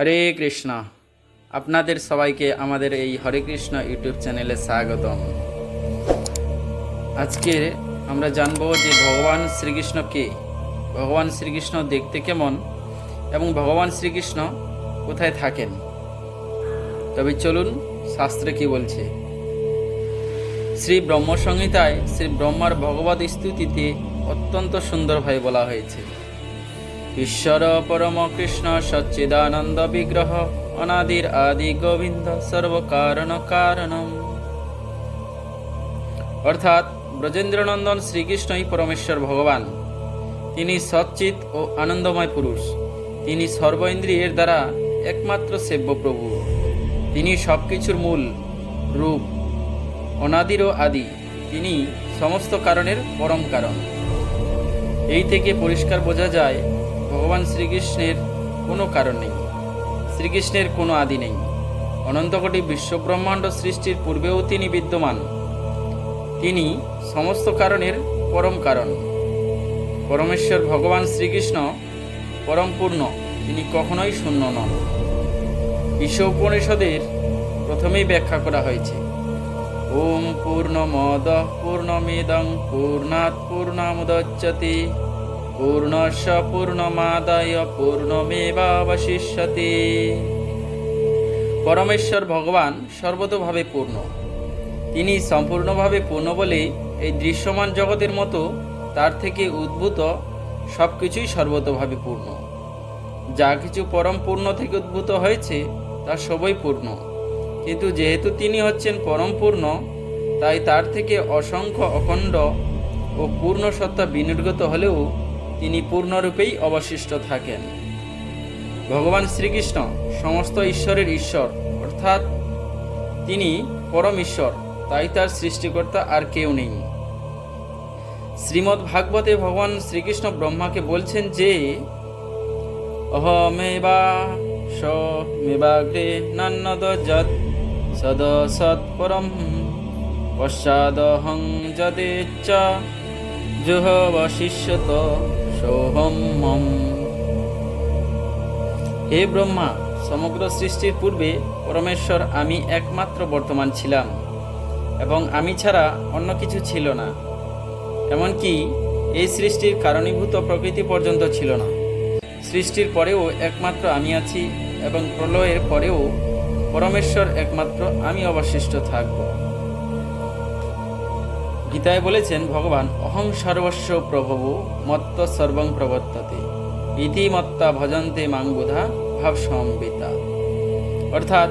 হরে কৃষ্ণ। আপনাদের সবাইকে আমাদের এই হরে কৃষ্ণ ইউটিউব চ্যানেলে স্বাগতম। আজকে আমরা জানব যে ভগবান শ্রীকৃষ্ণ কে? ভগবান শ্রীকৃষ্ণ দেখতে কেমন এবং ভগবান শ্রীকৃষ্ণ কোথায় থাকেন? তবে চলুন শাস্ত্রে কি বলছে? শ্রী ব্রহ্ম সংহিতায় শ্রী ব্রহ্মার ভগবত স্তুতিতে অত্যন্ত সুন্দরভাবে বলা হয়েছে। ঈশ্বর পরম কৃষ্ণ সচ্চিদানন্দ বিগ্রহ, অনাদির আদি গোবিন্দ সর্বকারণ কারণম। অর্থাৎ ব্রজেন্দ্রনন্দন শ্রীকৃষ্ণই পরমেশ্বর ভগবান। তিনি সচ্চিত ও আনন্দময় পুরুষ। তিনি সর্ব ইন্দ্রিয়ের দ্বারা একমাত্র সেব্য প্রভু তিনি সব কিছুর মূল, রূপ, অনাদির ও আদি। তিনি সমস্ত কারণের পরম কারণ। এই থেকে পরিষ্কার বোঝা যায় ভগবান শ্রীকৃষ্ণের কোনো কারণ নেই। শ্রীকৃষ্ণের কোনো আদি নেই। অনন্তকোটি বিশ্বব্রহ্মাণ্ড সৃষ্টির পূর্বেও তিনি বিদ্যমান। তিনি সমস্ত কারণের পরম কারণ। পরমেশ্বর ভগবান শ্রীকৃষ্ণ পরম পূর্ণ, তিনি কখনোই শূন্য নন। বিশ্ব উপনিষদের প্রথমেই ব্যাখ্যা করা হয়েছে। ওম পূর্ণ পূর্ণমদ পূর্ণমিদং পূর্ণাৎ পূর্ণমুদচ্যতে পূর্ণস্য পূর্ণমাদায় পূর্ণমেবাবশিষ্যতে পরমেশ্বর ভগবান সর্বতোভাবে পূর্ণ। তিনি সম্পূর্ণভাবে পূর্ণ বলে এই দৃশ্যমান জগতের মতো তার থেকে উদ্ভূত সব কিছুই সর্বতোভাবে পূর্ণ। যা কিছু পরম পূর্ণ থেকে উদ্ভূত হয়েছে, তা সবই পূর্ণ। কিন্তু যেহেতু তিনি হচ্ছেন পরম পূর্ণ, তাই তার থেকে অসংখ্য অখণ্ড ও পূর্ণ সত্তা বিনির্গত হলেও তিনি পূর্ণরূপেই অবশিষ্ট থাকেন। ভগবান শ্রীকৃষ্ণ সমস্ত ঈশ্বরের ঈশ্বর, অর্থাৎ তিনি পরম ঈশ্বর, তাই তার সৃষ্টিকর্তা আর কেউ নেই। শ্রীমদ্ ভাগবতে ভগবান শ্রীকৃষ্ণ ব্রহ্মাকে বলছেন যে, অহমেবা স মেবাগ্রে নান্নদ যৎ সদ সোহম হে ব্রহ্মা, সমগ্র সৃষ্টির পূর্বে পরমেশ্বর আমি একমাত্র বর্তমান ছিলাম, এবং আমি ছাড়া অন্য কিছু ছিল না। এমনকি এই সৃষ্টির কারণীভূত প্রকৃতি পর্যন্ত ছিল না। সৃষ্টির পরেও একমাত্র আমি আছি, এবং প্রলয়ের পরেও পরমেশ্বর একমাত্র আমি অবশিষ্ট থাকব। গীতায় বলেছেন, ভগবান, অহং সর্বস্ব প্রভবু, মত্ত সর্বং প্রবর্ততে। ইতিমত্তা ভজন্তে মাংবুধা ভাব সম্বিতা অর্থাৎ,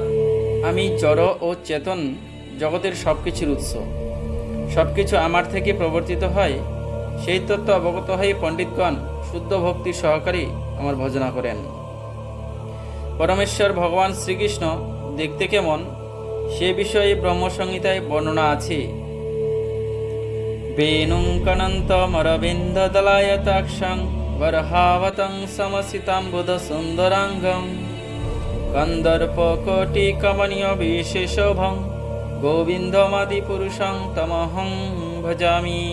আমি জড় ও চেতন জগতের সব কিছুর উৎস। সব কিছু আমার থেকে প্রবর্তিত হয়, সেই তত্ত্ব অবগত হয়ে পণ্ডিতগণ শুদ্ধ ভক্তি সহকারী আমার ভজনা করেন। পরমেশ্বর ভগবান শ্রীকৃষ্ণ দেখতে কেমন? সে বিষয়ে ব্রহ্মসংহিতায় বর্ণনা আছে। বেনুং কনন্তমরবিন্দদলায়তাক্ষং বরহাবতং সমসিতাম্বুধ সুন্দরাঙ্গম কন্দর্পকোটি কমনীয় বিশেষভং গোবিন্দমাদি পুরুষং তমহং ভজামি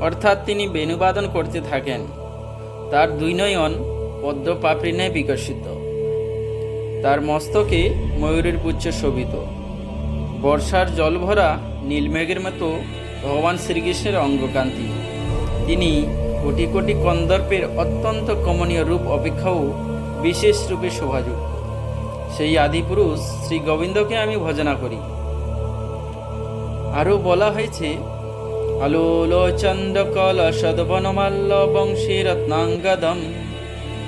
অর্থাৎ তিনি বেণুবাদন করতে থাকেন। তার দুই নয়ন পদ্ম ন্যায় বিকশিত। তার মস্তকে ময়ূরের পুচ্ছ শোভিত। বর্ষার জলভরা নীলমেঘের মতো ভগবান শ্রীকৃষ্ণের অঙ্গকান্তি। তিনি কোটি কোটি কন্দর্পের অত্যন্ত কমনীয় রূপ অপেক্ষাও বিশেষ রূপে শোভাযুক্ত সেই আদিপুরুষ শ্রী গোবিন্দকে আমি ভজনা করি। আরও বলা হয়েছে আলোল আলোলোচন্দকল সদবনমাল্য বংশী রত্নাঙ্গদম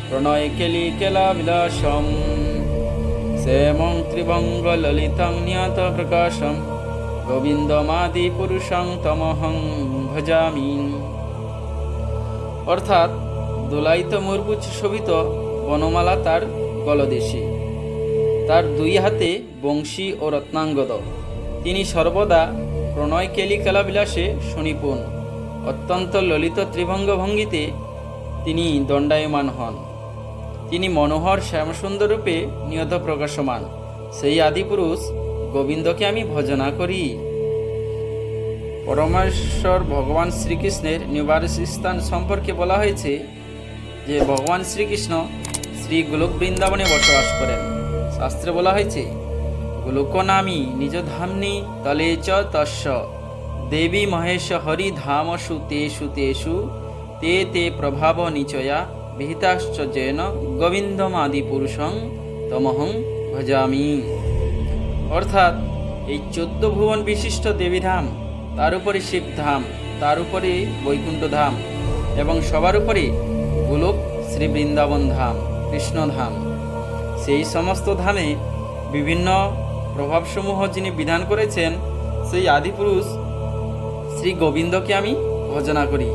প্রণয় কেলি কেলা বিলাসম শ্যামং ত্রিভঙ্গ ললিতং নিয়ত প্রকাশম গোবিন্দমাদি পুরুষং তমহং ভজামি। অর্থাৎ দোলাইত মরবুজ শোভিত বনমালা তার গলদেশী তার দুই হাতে বংশী ও রত্নাঙ্গদ। তিনি সর্বদা প্রণয় কেলি কেলাবিলাসে সুনিপুণ। অত্যন্ত ললিত ত্রিভঙ্গ ভঙ্গিতে তিনি দণ্ডায়মান হন। তিনি মনোহর শ্যামসুন্দর রূপে নিয়ত প্রকাশমান। সেই আদিপুরুষ গোবিন্দকে আমি ভজনা করি। পরমেশ্বর ভগবান শ্রীকৃষ্ণের নিবাস স্থান সম্পর্কে বলা হয়েছে যে, ভগবান শ্রীকৃষ্ণ শ্রী গোলক বৃন্দাবনে বসবাস করেন। শাস্ত্রে বলা হয়েছে, গোলক নামী নিজ ধামনি তলে চ তস্য, দেবী মহেশ হরি ধামসু তেষু তেষু তে তে প্রভাব নিচয়া বিহিতাশ্চর্যেন গোবিন্দমাদি পুরুষং তমহং ভজামি। অর্থাৎ এই চোদ্দ ভুবন বিশিষ্ট দেবীধাম, তার উপরে শিবধাম, তার উপরে বৈকুণ্ঠ ধাম এবং সবার উপরে গোলক শ্রী বৃন্দাবন ধাম, কৃষ্ণধাম। সেই সমস্ত ধামে বিভিন্ন প্রভাবসমূহ যিনি বিধান করেছেন, সেই আদিপুরুষ শ্রী গোবিন্দকে আমি ভজনা করি।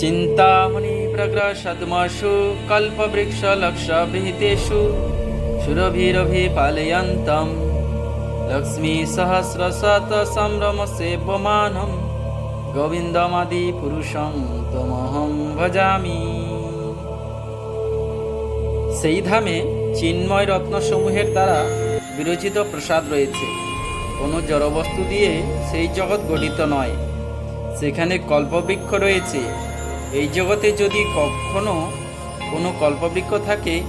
চিন্তামণি প্রগ্রসদ্মসু কল্পবৃক্ষ লক্ষ বিহিতেষু সেব্যমানম গোবিন্দমাদি পুরুষং তমহং ভজামি সেই ধামে চিন্ময় রত্নসমূহের দ্বারা বিরচিত প্রসাদ রয়েছে। কোনো জড়বস্তু দিয়ে সেই জগৎ গঠিত নয়। সেখানে কল্পবৃক্ষ রয়েছে। এই জগতে যদি কখনো কোনো কল্পবৃক্ষ থাকে,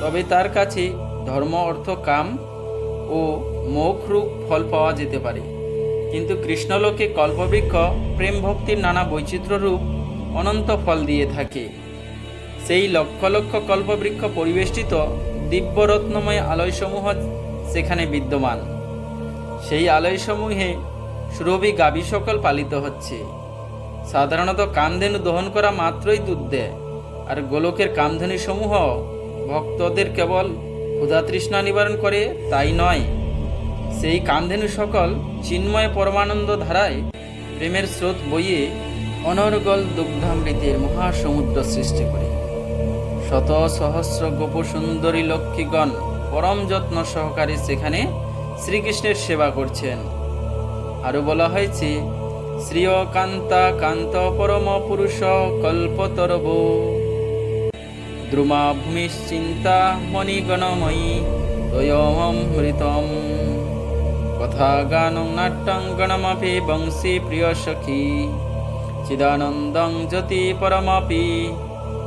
তবে তার কাছে ধর্ম, অর্থ, কাম ও মোক্ষ রূপ ফল পাওয়া যেতে পারে। কিন্তু কৃষ্ণলোকে কল্পবৃক্ষ প্রেম ভক্তির নানা বৈচিত্র্য রূপ অনন্ত ফল দিয়ে থাকে। সেই লক্ষ লক্ষ কল্পবৃক্ষ পরিবেষ্টিত দিব্যরত্নময় আলয়সমূহ সেখানে বিদ্যমান। সেই আলয়সমূহে সুরভি গাভী সকল পালিত হচ্ছে। সাধারণত কামধেনু দহন করা মাত্রই দুধ দেয়, আর গোলকের কামধেনু ভক্তদের কেবল ক্ষুধা তৃষ্ণা নিবারণ করে তাই নয়। সেই কামধেনু সকল চিন্ময় পরমানন্দ ধারায় প্রেমের স্রোত বইয়ে অনর্গল দুগ্ধামৃতের মহাসমুদ্র সৃষ্টি করে। শত সহস্র গোপ সুন্দরী লক্ষ্মীগণ পরম যত্ন সহকারে সেখানে শ্রীকৃষ্ণের সেবা করছেন। আরও বলা হয়েছে শ্রীয় কান্তা কান্ত পরম পুরুষ কল্পতরব। দ্রুমা ভূমিশ্চিন্তা মণিগণময়ী তয়মৃতম কথা গানং নাট্যং গণমপি বংশী প্রিয় সখী চিদানন্দং জ্যোতি পরমপি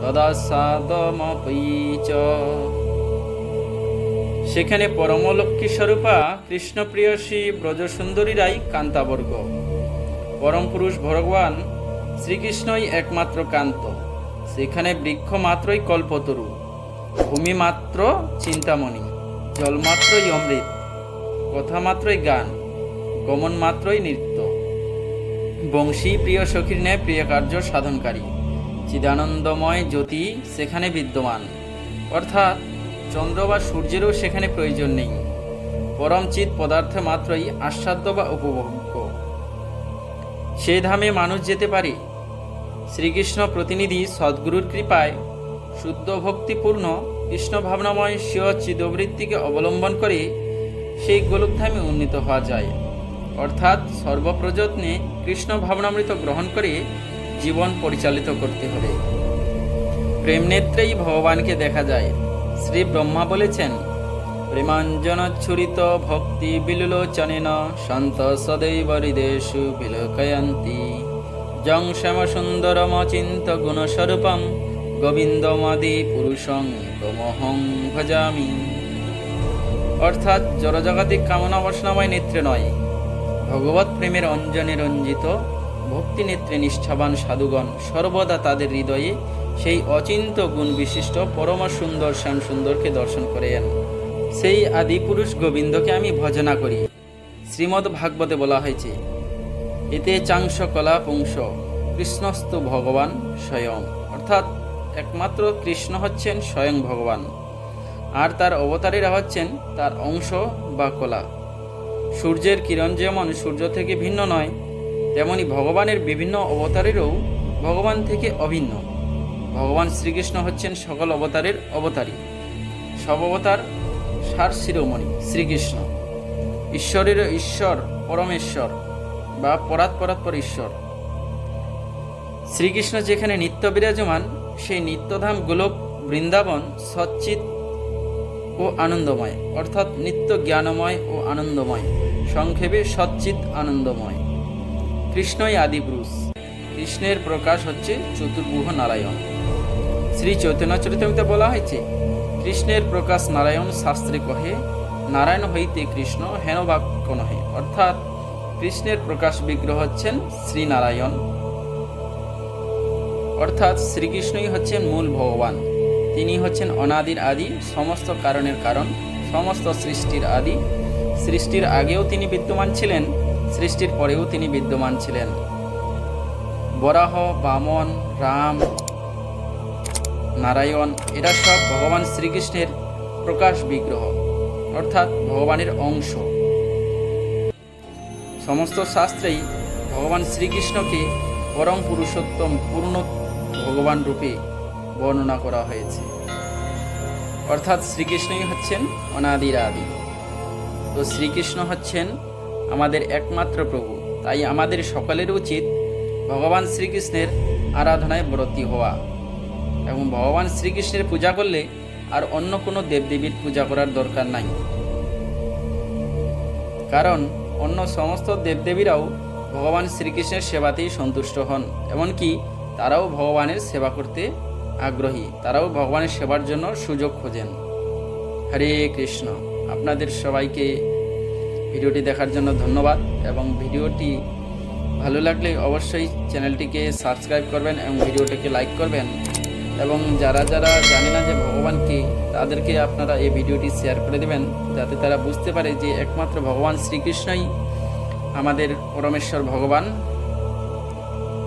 তদাসাদমপি চ সেখানে পরমলক্ষ্মী স্বরূপা কৃষ্ণপ্রিয়সী ব্রজসুন্দরীরাই কান্তাবর্গ। পরম পুরুষ ভগবান শ্রীকৃষ্ণই একমাত্র কান্ত। সেখানে বৃক্ষ মাত্রই কল্পতরু, ভূমি মাত্র চিন্তামণি, জল মাত্রই অমৃত, কথা মাত্রই গান, গমন মাত্রই নৃত্য। বংশী প্রিয় সখীর ন্যায় প্রিয় কার্য সাধনকারী, চিদানন্দময় জ্যোতি সেখানে বিদ্যমান। অর্থাৎ চন্দ্র বা সূর্যেরও সেখানে প্রয়োজন নেই। পরম চিৎ পদার্থ মাত্রই আস্বাদ্য বা উপভোগ্য। সেই ধামে মানুষ যেতে পারে শ্রীকৃষ্ণ প্রতিনিধি সদ্গুরুর কৃপায় শুদ্ধ ভক্তিপূর্ণ কৃষ্ণ ভাবনাময় স্বীয় চিদবৃত্তিকে অবলম্বন করে সেই গোলকধামে উন্নীত হওয়া যায়। অর্থাৎ সর্বপ্রযত্নে কৃষ্ণ ভাবনামৃত গ্রহণ করে জীবন পরিচালিত করতে হবে। প্রেম নেত্রেই ভগবানকে দেখা যায়। শ্রী ব্রহ্মা বলেছেন প্রেমাঞ্জন ছুরিত ভক্তি বিলুলোচনেন সন্ত সদৈব হৃদেশু বিলোকয়ন্তি। জং শ্যাম সুন্দরম চিন্ত গুণস্বরূপম গোবিন্দমাদি পুরুষং তমহং ভজামি। অর্থাৎ জড়জগতিক কামনা বাসনাময় নেত্রে নয়, ভগবত প্রেমের অঞ্জনে রঞ্জিত, ভক্তি নেত্রে নিষ্ঠাবান সাধুগণ সর্বদা তাদের হৃদয়ে সেই অচিন্ত গুণ বিশিষ্ট পরম সুন্দর শ্যাম সুন্দরকে দর্শন করেন। সেই আদি পুরুষ গোবিন্দকে আমি ভজনা করি। শ্রীমদ্ ভাগবতে বলা হয়েছে এতে চাংশ কলা পুংস কৃষ্ণস্তু ভগবান স্বয়ং। অর্থাৎ একমাত্র কৃষ্ণ হচ্ছেন স্বয়ং ভগবান। আর তার অবতারীরা হচ্ছেন তার অংশ বা কলা। সূর্যের কিরণ যেমন সূর্য থেকে ভিন্ন নয়, তেমনি ভগবানের বিভিন্ন অবতারেরও ভগবান থেকে অভিন্ন। ভগবান শ্রীকৃষ্ণ হচ্ছেন সকল অবতারের অবতারী। সব অবতার সার শিরোমণি, শ্রীকৃষ্ণ। ঈশ্বরের ঈশ্বর, পরমেশ্বর। বা পরাৎ পরাৎপর ঈশ্বর। শ্রীকৃষ্ণ যেখানে নিত্য বিরাজমান, সেই নিত্যধাম গোলক বৃন্দাবন সচ্চিত ও আনন্দময়, অর্থাৎ নিত্য জ্ঞানময় ও আনন্দময়, সংক্ষেপে সচ্চিত আনন্দময়। কৃষ্ণই আদি আদিপুরুষ কৃষ্ণের প্রকাশ হচ্ছে চতুর্ভুহ নারায়ণ। শ্রী চৈতন্য বলা হয়েছে, কৃষ্ণের প্রকাশ নারায়ণ শাস্ত্রে কহে, নারায়ণ হইতে কৃষ্ণ হেন বাক্য নহে অর্থাৎ কৃষ্ণের প্রকাশ বিগ্রহ হচ্ছেন শ্রীনারায়ণ। অর্থাৎ শ্রীকৃষ্ণই হচ্ছেন মূল ভগবান। তিনি হচ্ছেন অনাদির আদি, সমস্ত কারণের কারণ, সমস্ত সৃষ্টির আদি। সৃষ্টির আগেও তিনি বিদ্যমান ছিলেন, সৃষ্টির পরেও তিনি বিদ্যমান ছিলেন। বরাহ, বামন, রাম, নারায়ণ, এরা সব ভগবান শ্রীকৃষ্ণের প্রকাশ বিগ্রহ, অর্থাৎ ভগবানের অংশ। সমস্ত শাস্ত্রেই ভগবান শ্রীকৃষ্ণকে পরম পুরুষোত্তম পূর্ণ ভগবান রূপে বর্ণনা করা হয়েছে। অর্থাৎ শ্রীকৃষ্ণই হচ্ছেন অনাদির আদি তো শ্রীকৃষ্ণ হচ্ছেন আমাদের একমাত্র প্রভু। তাই আমাদের সকলের উচিত ভগবান শ্রীকৃষ্ণের আরাধনায় ব্রতী হওয়া এবং ভগবান শ্রীকৃষ্ণের পূজা করলে আর অন্য কোনো দেবদেবীর পূজা করার দরকার নাই। কারণ অন্য সমস্ত দেবদেবীরাও ভগবান শ্রীকৃষ্ণের সেবাতেই সন্তুষ্ট হন, এমনকি তারাও ভগবানের সেবা করতে আগ্রহী। তারাও ভগবানের সেবার জন্য সুযোগ খোঁজেন। হরে কৃষ্ণ। আপনাদের সবাইকে ভিডিওটি দেখার জন্য ধন্যবাদ এবং ভিডিওটি ভালো লাগলে অবশ্যই চ্যানেলটিকে সাবস্ক্রাইব করবেন এবং ভিডিওটিকে লাইক করবেন। এবং যারা যারা জানে না যে ভগবান কি, তাদেরকে আপনারা এই ভিডিওটি শেয়ার করে দেবেন, যাতে তারা বুঝতে পারে যে একমাত্র ভগবান শ্রীকৃষ্ণই আমাদের পরমেশ্বর ভগবান।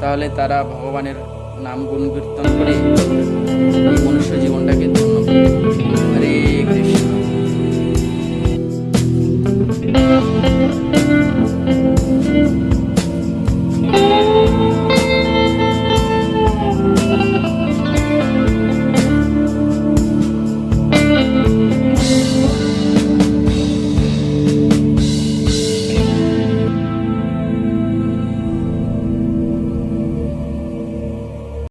তাহলে তারা ভগবানের নাম গুণ কীর্তন করে মনুষ্য জীবনটাকে ধন্য হরে